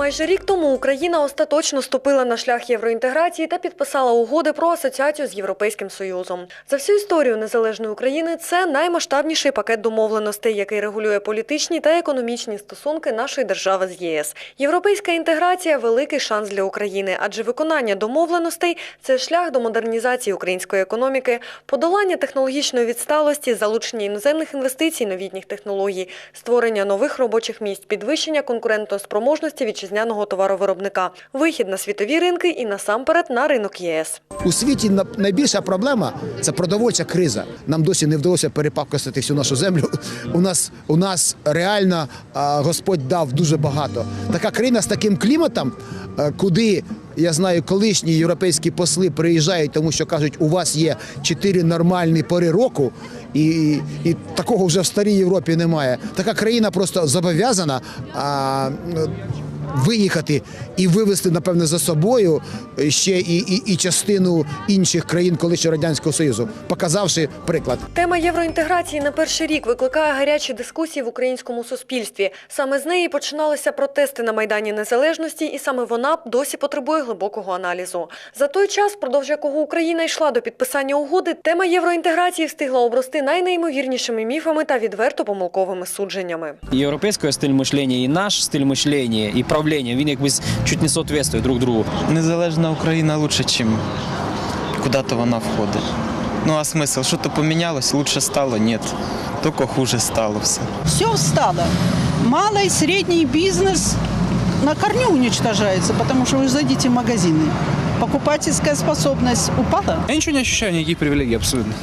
Майже рік тому Україна остаточно ступила на шлях євроінтеграції та підписала угоди про асоціацію з Європейським Союзом. За всю історію незалежної України це наймасштабніший пакет домовленостей, який регулює політичні та економічні стосунки нашої держави з ЄС. Європейська інтеграція великий шанс для України, адже виконання домовленостей це шлях до модернізації української економіки, подолання технологічної відсталості, залучення іноземних інвестицій, новітніх технологій, створення нових робочих місць, підвищення конкурентоспроможності вітчизняного товаровиробника, вихід на світові ринки і насамперед на ринок ЄС. У світі на- найбільша проблема це продовольча криза. Нам досі не вдалося перепакостити всю нашу землю. У нас у нас реально Господь дав дуже багато. Така країна з таким кліматом, е, куди я знаю, колишні європейські посли приїжджають, тому що кажуть, у вас є чотири нормальні пори року, і, і такого вже в старій Європі немає. Така країна просто зобов'язана. Виїхати і вивезти, напевне, за собою ще і, і, і частину інших країн колишнього радянського союзу, показавши приклад. Тема євроінтеграції на перший рік викликає гарячі дискусії в українському суспільстві. Саме з неї починалися протести на майдані незалежності, і саме вона досі потребує глибокого аналізу. За той час, впродовж якого Україна йшла до підписання угоди, тема євроінтеграції встигла обрости найнеймовірнішими міфами та відверто помилковими судженнями. Європейський стиль мишлення і наш стиль мишлення і правління, він якось чуть не соответствує друг другу. Незалежна Україна лучше, чим куди-то вона входить. Ну а смисл, що-то помінялось, лучше стало? Ні. Тільки хуже стало все. Все встало. Малый и средний бизнес на корню уничтожается, потому что вы зайдите в магазины. Покупательская способность упала. Я ничего не ощущаю, никаких привилегий абсолютно.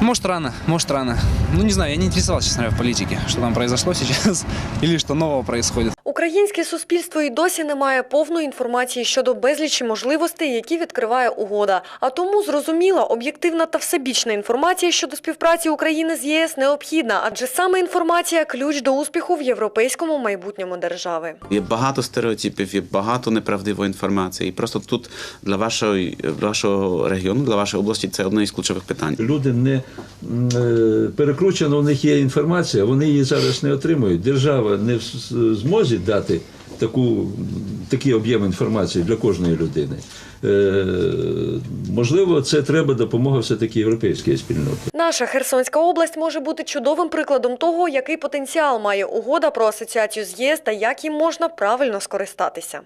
Может рано, может рано. Ну не знаю, я не интересовался, честно говоря, в политике, что там произошло сейчас или что нового происходит. Українське суспільство і досі не має повної інформації щодо безлічі можливостей, які відкриває угода. А тому зрозуміла, об'єктивна та всебічна інформація щодо співпраці України з ЄС необхідна, адже саме інформація ключ до успіху в європейському майбутньому держави. Є багато стереотипів, є багато неправдивої інформації. І просто тут для вашої, вашого регіону, для вашої області це одне із ключових питань. Люди не е, перекручено, у них є інформація, вони її зараз не отримують. Держава не в змозі дати таку, Такі об'єм інформації для кожної людини. Е, можливо, це треба допомога все-таки європейської спільноти. Наша Херсонська область може бути чудовим прикладом того, який потенціал має угода про асоціацію з ЄС та як їм можна правильно скористатися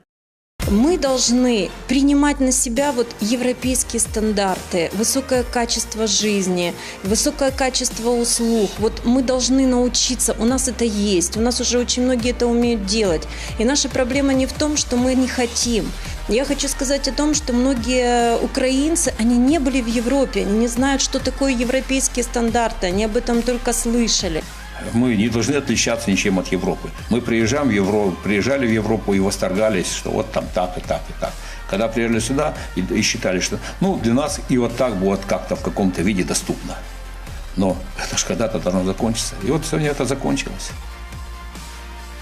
Мы должны принимать на себя вот европейские стандарты, высокое качество жизни, высокое качество услуг. Вот мы должны научиться, у нас это есть, у нас уже очень многие это умеют делать. И наша проблема не в том, что мы не хотим. Я хочу сказать о том, что многие украинцы, они не были в Европе, они не знают, что такое европейские стандарты, они об этом только слышали. Мы не должны отличаться ничем от Европы. Мы приезжаем в Европу, приезжали в Европу и восторгались, что вот там так и так и так. Когда приезжали сюда и, и считали, что ну, для нас и вот так будет как-то в каком-то виде доступно. Но это же когда-то должно закончиться. И вот сегодня это закончилось.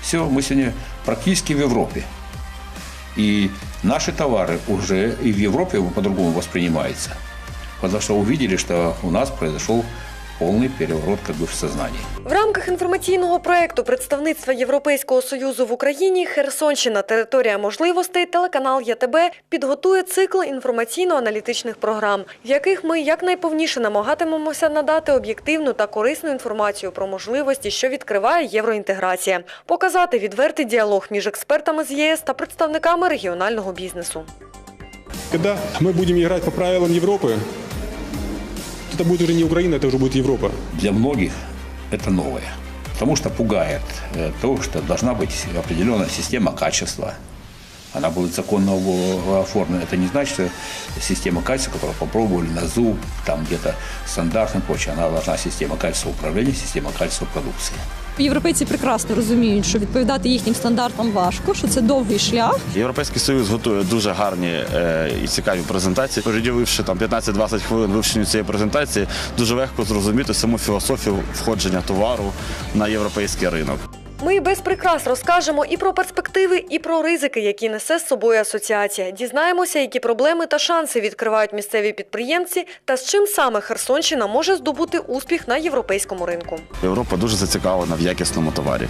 Все, мы сегодня практически в Европе. И наши товары уже и в Европе по-другому воспринимаются. Потому что увидели, что у нас произошел полный переворот как бы в сознании. В рамках інформаційного проекту представництва Європейського союзу в Україні Херсонщина територія можливостей телеканал ЯТБ підготує цикл інформаційно-аналітичних програм, в яких ми якнайповніше намагатимемося надати об'єктивну та корисну інформацію про можливості, що відкриває євроінтеграція, показати відвертий діалог між експертами з ЄС та представниками регіонального бізнесу. Когда мы будем играть по правилам Европы, то Это будет уже не Украина, это уже будет Европа. Для многих это новое. Потому что пугает э, то, что должна быть определенная система качества. Она будет законно оформлена. Это не значит, что система качества, которую попробовали на зуб, там где-то стандартным прочее, она должна система качества управления, система качества продукции. Європейці прекрасно розуміють, що відповідати їхнім стандартам важко, що це довгий шлях. Європейський союз готує дуже гарні е, і цікаві презентації. Передививши там 15-20 хвилин вивченню цієї презентації, дуже легко зрозуміти саму філософію входження товару на європейський ринок. Ми без прикрас розкажемо і про перспективи, і про ризики, які несе з собою асоціація. Дізнаємося, які проблеми та шанси відкривають місцеві підприємці, та з чим саме Херсонщина може здобути успіх на європейському ринку. Європа дуже зацікавлена в якісному товарі.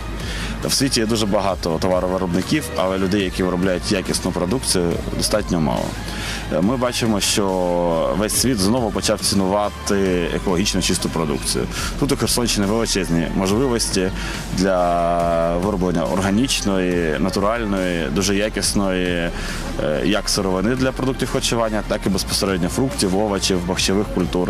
В світі є дуже багато товаровиробників, але людей, які виробляють якісну продукцію, достатньо мало. Ми бачимо, що весь світ знову почав цінувати екологічно чисту продукцію. Тут у Херсонщини величезні можливості для вироблення органічної, натуральної, дуже якісної е, як сировини для продуктів харчування, так і безпосередньо фруктів, овочів, бахчових культур.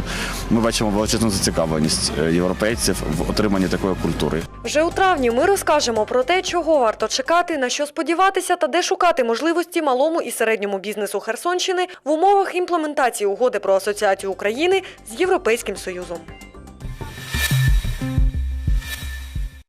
Ми бачимо величезну зацікавленість е, європейців в отриманні такої культури. Вже у травні ми розкажемо про те, чого варто чекати, на що сподіватися та де шукати можливості малому і середньому бізнесу Херсонщини в умовах імплементації угоди про асоціацію України з Європейським Союзом.